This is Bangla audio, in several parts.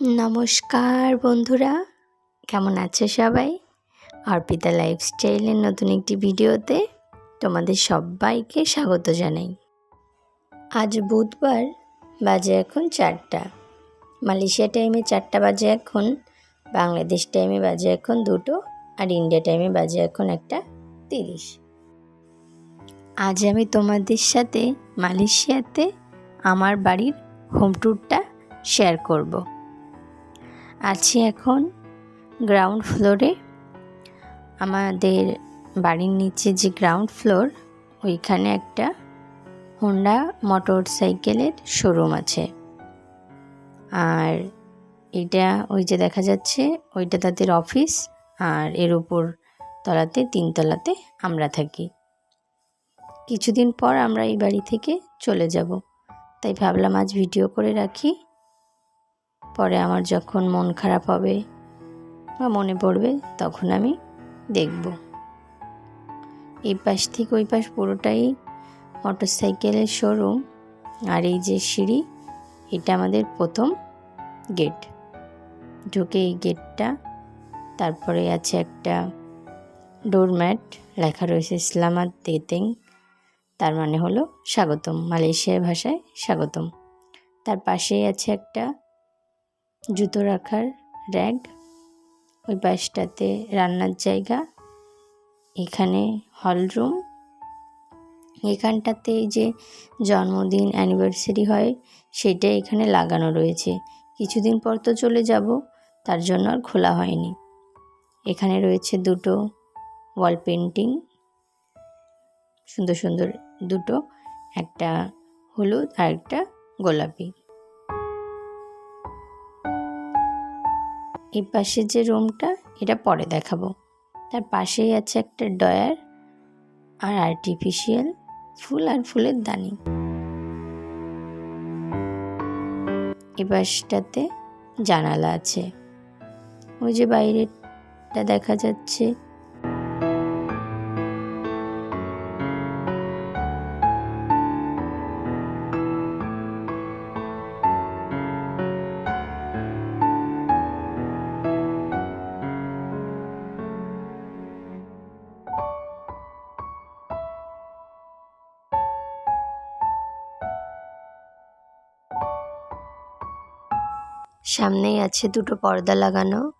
নমস্কার বন্ধুরা, কেমন আছে সবাই? অর্পিতা লাইফস্টাইলের নতুন একটি ভিডিওতে তোমাদের সবাইকে স্বাগত জানাই। আজ বুধবার বাজে এখন চারটা। মালয়েশিয়া টাইমে চারটা বাজে এখন, বাংলাদেশ টাইমে বাজে এখন দুটো, আর ইন্ডিয়া টাইমে বাজে এখন একটা তিরিশ। আজ আমি তোমাদের সাথে মালয়েশিয়াতে আমার বাড়ির হোম ট্যুরটা শেয়ার করব। আছি এখন গ্রাউন্ড ফ্লোরে আমাদের বাড়ির নিচে যে গ্রাউন্ড ফ্লোর ওইখানে একটা হোন্ডা মোটর সাইকেলের শোরুম আছে। আর এটা ওই যে দেখা যাচ্ছে, ওইটা তাদের অফিস আর এর উপর তলাতে তিনতলাতে আমরা থাকি। কিছুদিন পর আমরা এই বাড়ি থেকে চলে যাব। তাই ভাবলাম আজ ভিডিও করে রাখি। পরে আমার যখন মন খারাপ হবে বা মনে পড়বে, তখন আমি দেখব। এই পাশ থেকে ওই পাশ পুরোটাই মোটর সাইকেলের শোরুম আর এই যে সিঁড়ি, এটা আমাদের প্রথম গেট ঢুকে এই গেটটা তারপরে আছে একটা ডোরম্যাট লেখা রয়েছে ইসলামাত দেতেং তার মানে হলো স্বাগতম। মালয়েশিয়ার ভাষায় স্বাগতম। তার পাশেই আছে একটা জুতো রাখার র্যাগ ওই পাশটাতে রান্নার জায়গা, এখানে হলরুম এখানটাতে যে জন্মদিন অ্যানিভার্সারি হয়, সেটা এখানে লাগানো রয়েছে। কিছুদিন পর তো চলে যাব, তার জন্য আর খোলা হয়নি। এখানে রয়েছে দুটো ওয়াল পেন্টিং সুন্দর সুন্দর দুটো, একটা হলুদ আর একটা গোলাপি। এই পাশে যে রুমটা, এটা পরে দেখাবো। তার পাশেই আছে একটা ডয়ার আর আর্টিফিশিয়াল ফুল আর ফুলের দানি। এ পাশটাতে জানালা আছে। ওই যে বাইরেটা দেখা যাচ্ছে সামনেই আছে দুটো পর্দা লাগানো।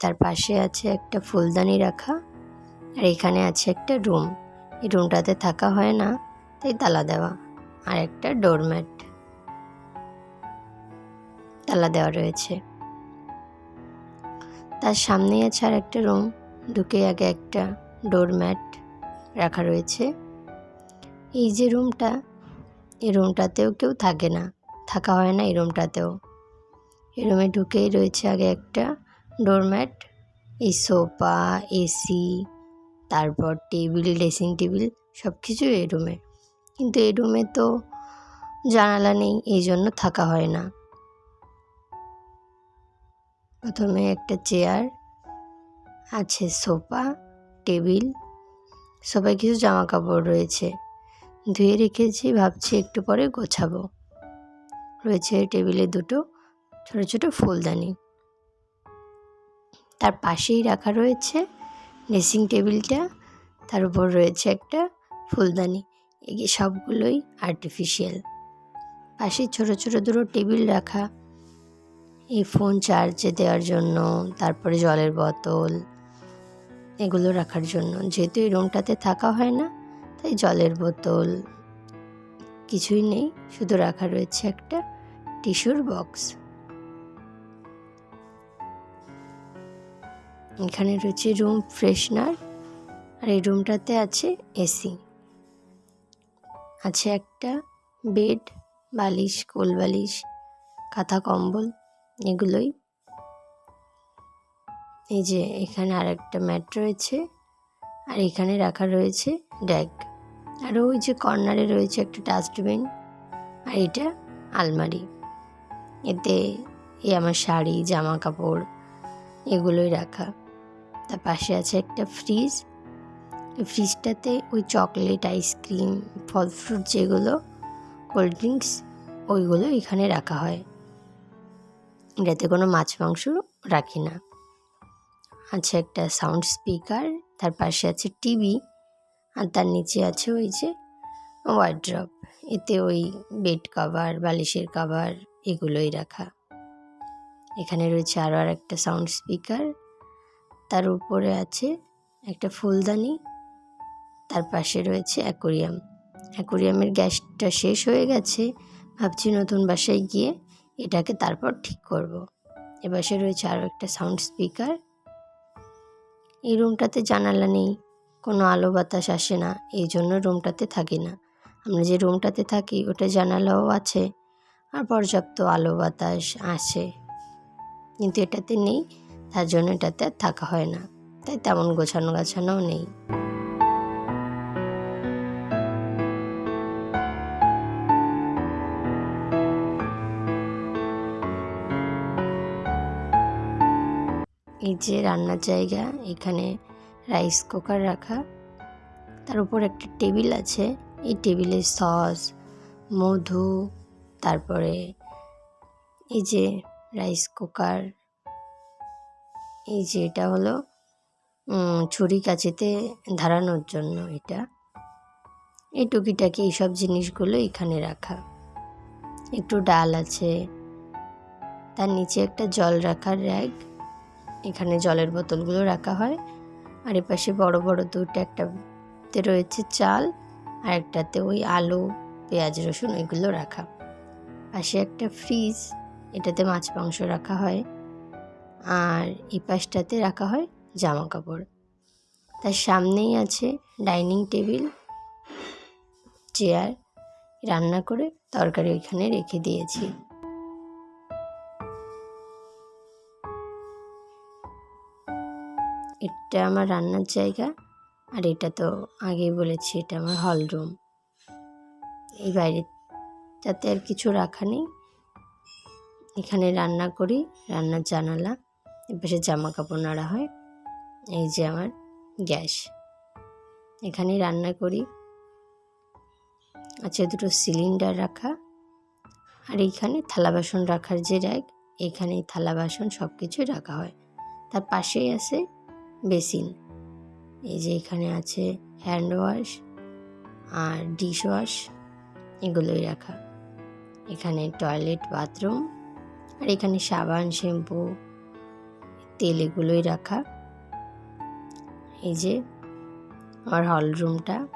তার পাশে আছে একটা ফুলদানি রাখা আর এখানে আছে একটা রুম। এই রুমটাতে থাকা হয় না, তাই তালা দেওয়া। আর একটা ডোরম্যাট তালা দেওয়া রয়েছে। তার সামনেই আছে আর একটা রুম। ঢুকে আগে একটা ডোরম্যাট রাখা রয়েছে। এই যে রুমটা, এই রুমটাতেও কেউ থাকে না। থাকা হয় না এই রুমটাতেও। রুমে ঢুকেই রয়েছে আগে একটা ডোরম্যাট এই সোফা এসি তারপর টেবিল ড্রেসিং টেবিল সব কিছু এই রুমে কিন্তু এই রুমে তো জানালা নেই, এই জন্য থাকা হয় না। প্রথমে একটা চেয়ার আছে সোফা টেবিল সবাই কিছু জামা কাপড় রয়েছে। ধুয়ে রেখেছি, ভাবছি একটু পরে গোছাবো। রয়েছে টেবিলে দুটো। ছোট ছোট ফুলদানি। তার পাশেই রাখা রয়েছে ড্রেসিং টেবিলটা। তার উপর রয়েছে একটা ফুলদানি। এগিয়ে সবগুলোই আর্টিফিশিয়াল পাশে ছোট ছোট দুটো টেবিল রাখা। এই ফোন চার্জে দেওয়ার জন্য, তারপরে জলের বোতল, এগুলো রাখার জন্য। যেহেতু এই রুমটাতে থাকা হয় না, তাই জলের বোতল কিছুই নেই। শুধু রাখা রয়েছে একটা টিস্যুর বক্স এখানে রয়েছে রুম ফ্রেশনার আর এই রুমটাতে আছে এসি আছে একটা বেড বালিশ, কোল বালিশ, কাঁথা কম্বল, এগুলোই। এই যে এখানে আর একটা ম্যাট রয়েছে আর এখানে রাখা রয়েছে ড্যাগ আর ওই যে কর্নারে রয়েছে একটা ডাস্টবিন আর এটা আলমারি। এতে এই আমার শাড়ি জামা কাপড় এগুলোই রাখা। তার পাশে আছে একটা ফ্রিজ। ফ্রিজটাতে ওই চকলেট, আইসক্রিম, ফল ফ্রুট যেগুলো, কোল্ড ড্রিঙ্কস, ওইগুলো এখানে রাখা হয়। এটাতে কোনো মাছ মাংস রাখি না। আছে একটা সাউন্ড স্পিকার, তার পাশে আছে টিভি, আর তার নিচে আছে ওই যে ওয়ার্ড্রপ। এতে ওই বেড কাভার, বালিশের কাভার, এগুলোই রাখা। এখানে রয়েছে আরও আর একটা সাউন্ড স্পিকার তার উপরে আছে একটা ফুলদানি। তার পাশে রয়েছে অ্যাকোরিয়াম। অ্যাকোরিয়ামের গ্যাসটা শেষ হয়ে গেছে। ভাবছি নতুন বাসায় গিয়ে এটাকে তারপর ঠিক করব। এ পাশে রয়েছে আরও একটা সাউন্ড স্পিকার। এই রুমটাতে জানালা নেই, কোনো আলো বাতাস আসে না, এই জন্য রুমটাতে থাকি না। আমরা যে রুমটাতে থাকি ওটা জানালাও আছে, আর পর্যাপ্ত আলো বাতাস আসে। কিন্তু এটাতে নেই। তার জন্য এটাতে থাকা হয় না। তাই তেমন গোছানো গাছানোও নেই। এই যে রান্নার জায়গা, এখানে রাইস কুকার রাখা। তার উপর একটা টেবিল আছে। এই টেবিলে সস, মধু, তারপরে এই যে রাইস কুকার এই যে এটা হলো ছুরি কাচিতে ধারানোর জন্য এটা। এই টুকিটাকি এইসব জিনিসগুলো এখানে রাখা। একটু ডাল আছে। তার নিচে একটা জল রাখার র্যাক এখানে জলের বোতলগুলো রাখা হয়। আর এপাশে বড় বড় দুটো একটাতে রয়েছে চাল, আর একটাতে ওই আলু, পেঁয়াজ, রসুন ওইগুলো রাখা। পাশে একটা ফ্রিজ এটাতে মাছ মাংস রাখা হয়। আর এই পাশটাতে রাখা হয় জামা কাপড় তার সামনেই আছে ডাইনিং টেবিল, চেয়ার, রান্না করে তরকারি ওইখানে রেখে দিয়েছি। এটা আমার রান্নার জায়গা আর এটা তো আগেই বলেছি, এটা আমার হল রুম এই বাইরে যাতে আর কিছু রাখা নেই। এখানে রান্না করি, রান্নার জানালা। এপাশে জামা কাপড় নাড়া হয়। এই যে আমার গ্যাস। এখানে রান্না করি। আছে দুটো সিলিন্ডার রাখা। আর এইখানে থালা বাসন রাখার যে র্যাক এখানে থালা বাসন সব কিছু রাখা হয়। তার পাশেই আছে বেসিন। এই যে এখানে আছে হ্যান্ড ওয়াশ আর ডিশ ওয়াশ, এগুলোই রাখা। এখানে টয়লেট, বাথরুম আর এখানে সাবান, শ্যাম্পু তেল এগুলোই রাখা। এই যে, আমার হল রুমটা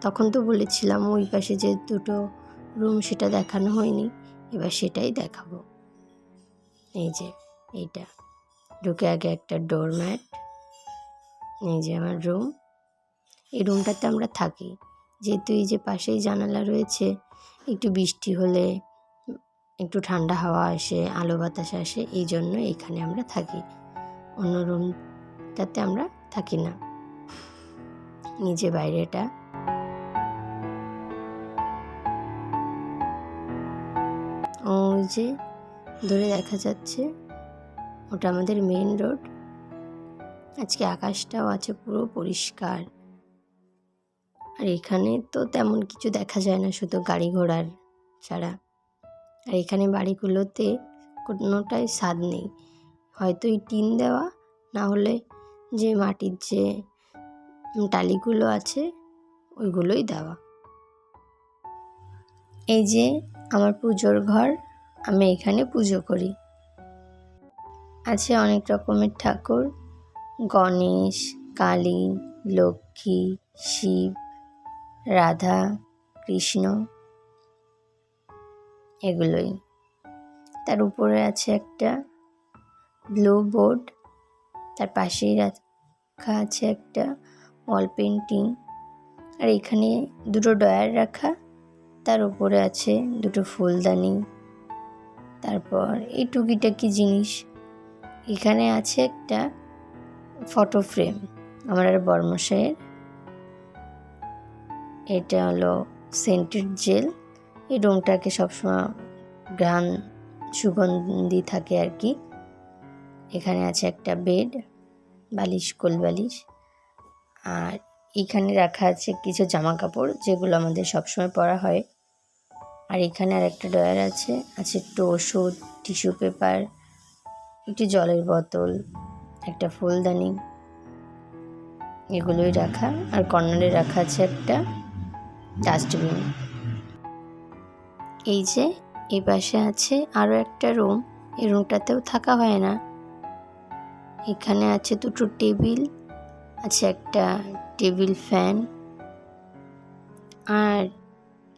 তখন তো বলেছিলাম ওই পাশে যে দুটো রুম সেটা দেখানো হয়নি, এবার সেটাই দেখাবো। এই যে, এইটা। ঢুকে আগে একটা ডোরম্যাট এই যে আমার রুম এই রুমটাতে আমরা থাকি। যেহেতু এই যে পাশেই জানালা রয়েছে, একটু বৃষ্টি হলে একটু ঠান্ডা হাওয়া আসে, আলো বাতাস আসে, এই জন্য এখানে আমরা থাকি। অন্য রুমটাতে আমরা থাকি না। নিজে বাইরেটা। ওই যে দূরে দেখা যাচ্ছে, ওটা আমাদের মেন রোড আজকে আকাশটাও আছে পুরো পরিষ্কার। আর এখানে তো তেমন কিছু দেখা যায় না, শুধু গাড়ি ঘোড়ার ছাড়া। আর এখানে বাড়িগুলোতে কোনোটাই স্বাদ নেই। হয়তো এই টিন দেওয়া, না হলে যে মাটির যে টালিগুলো আছে, ওইগুলোই দেওয়া। এই যে আমার পুজোর ঘর, আমি এখানে পুজো করি। আছে অনেক রকমের ঠাকুর। গণেশ, কালী, লক্ষ্মী, শিব, রাধা, কৃষ্ণ। এগুলোই। তার উপরে আছে একটা ব্লু বোর্ড তার পাশেই রাখা আছে একটা ওয়াল পেন্টিং আর এখানে দুটো ডয়ার রাখা, তার উপরে আছে দুটো ফুলদানি। তারপর এই টুকিটাকি জিনিস। এখানে আছে একটা ফটো ফ্রেম আমার আর বর্মশাইয়ের। এটা হলো সেন্টেড জেল। এই রুমটাকে সবসময় গান সুগন্ধি থাকে আর কি। এখানে আছে একটা বেড, বালিশ কোল বালিশ আর এখানে রাখা আছে কিছু জামা কাপড় যেগুলো আমাদের সবসময় পরা হয়। আর এখানে আর একটা ডয়ার আছে আছে একটু ওষুধ টিস্যু পেপার, একটি জলের বোতল, একটা ফুলদানি। এগুলোই রাখা। আর কর্নারে রাখা আছে একটা ডাস্টবিন। এই যে, এই পাশে আছে আরও একটা রুম এই রুমটাতেও থাকা হয় না। এখানে আছে দুটো টেবিল, আছে একটা টেবিল ফ্যান, আর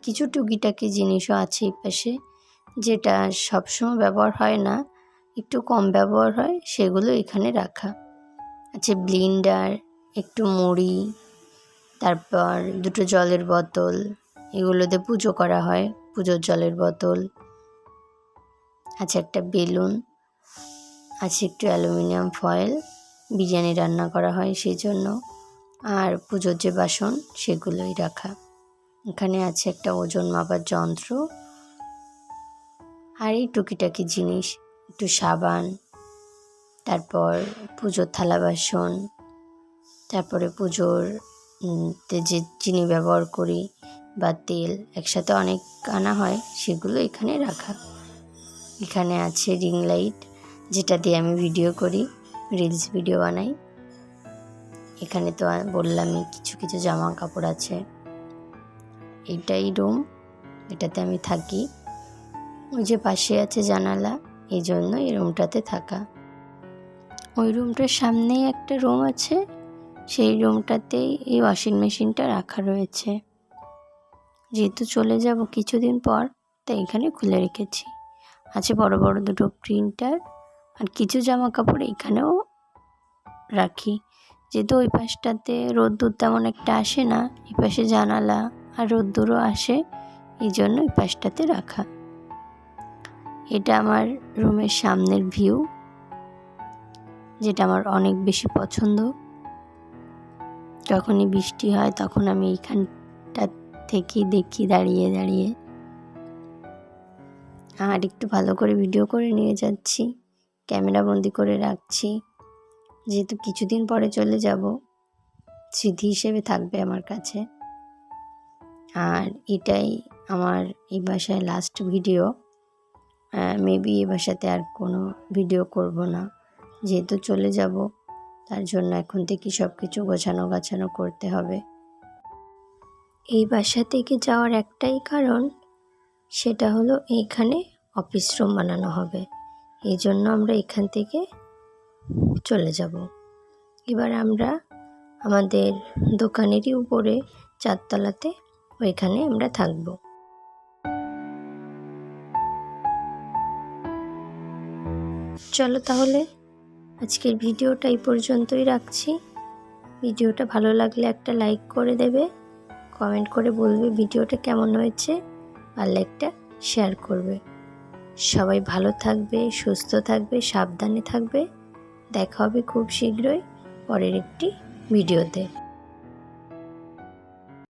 কিছু টুকিটাকি জিনিসও আছে এই পাশে, যেটা সবসময় ব্যবহার হয় না, একটু কম ব্যবহার হয়, সেগুলো এখানে রাখা। আছে ব্লিন্ডার একটু মুড়ি, তারপর দুটো জলের বোতল, এগুলোতে পুজো করা হয়। পুজোর জলের বোতল, আছে একটা বেলুন, আছে একটু অ্যালুমিনিয়াম ফয়েল, বিরিয়ানি রান্না করা হয় সেই জন্য আর পুজোর যে বাসন সেগুলোই রাখা। এখানে আছে একটা ওজন মাপার যন্ত্র, আর এই টুকিটাকি জিনিস, একটু সাবান, তারপর পুজোর থালা বাসন, তারপরে পুজোর যে চিনি ব্যবহার করি বা তেল একসাথে অনেক আনা হয়, সেগুলো এখানে রাখা। এখানে আছে রিং লাইট, যেটা দিয়ে আমি ভিডিও করি, রিলস ভিডিও বানাই। এখানে তো বললামই কিছু কিছু জামা কাপড় আছে। এইটাই রুম, এটাতে আমি থাকি। ওই যে পাশে আছে জানালা, এই জন্য এই রুমটাতে থাকা। ওই রুমটার সামনেই একটা রুম আছে, সেই রুমটাতেই এই ওয়াশিং মেশিনটা রাখা রয়েছে। যেহেতু চলে যাব কিছুদিন পর, তাই এখানে খুলে রেখেছি। আছে বড় বড় দুটো প্রিন্টার আর কিছু জামা কাপড় এখানেও রাখি। যেহেতু ওই পাশটাতে রোদ্দুর তেমন একটা আসে না, এই পাশে জানালা আর রোদ্দুরও আসে, এই জন্য ওই পাশটাতে রাখা। এটা আমার রুমের সামনের ভিউ যেটা আমার অনেক বেশি পছন্দ। যখনই বৃষ্টি হয়, তখন আমি এইখানটা থেকেই দেখি, দাঁড়িয়ে দাঁড়িয়ে। আর একটু ভালো করে ভিডিও করে নিয়ে যাচ্ছি। ক্যামেরা বন্দি করে রাখছি। যেহেতু কিছুদিন পরে চলে যাব, স্মৃতি হিসেবে থাকবে আমার কাছে। আর এটাই আমার এই বাসায় লাস্ট ভিডিও মেবি এ বাসাতে আর কোনো ভিডিও করব না। যেহেতু চলে যাব, তার জন্য এখন থেকে সব কিছু গোছানো গাছানো করতে হবে। এই বাসা থেকে যাওয়ার একটাই কারণ, সেটা হলো এইখানে অফিস রুম বানানো হবে। এই জন্য আমরা এখান থেকে চলে যাব। এবার আমরা আমাদের দোকানেরই উপরে চারতলাতে ওইখানে আমরা থাকব। চলো তাহলে আজকের ভিডিওটা এই পর্যন্তই রাখছি। ভিডিওটা ভালো লাগলে একটা লাইক করে দেবে। কমেন্ট করে বলবে ভিডিওটা কেমন হয়েছে আর লাইকটা শেয়ার করবে। সবাই ভালো থাকবে, সুস্থ থাকবে, সাবধানে থাকবে। দেখা হবে খুব শীঘ্রই পরের একটি ভিডিওতে।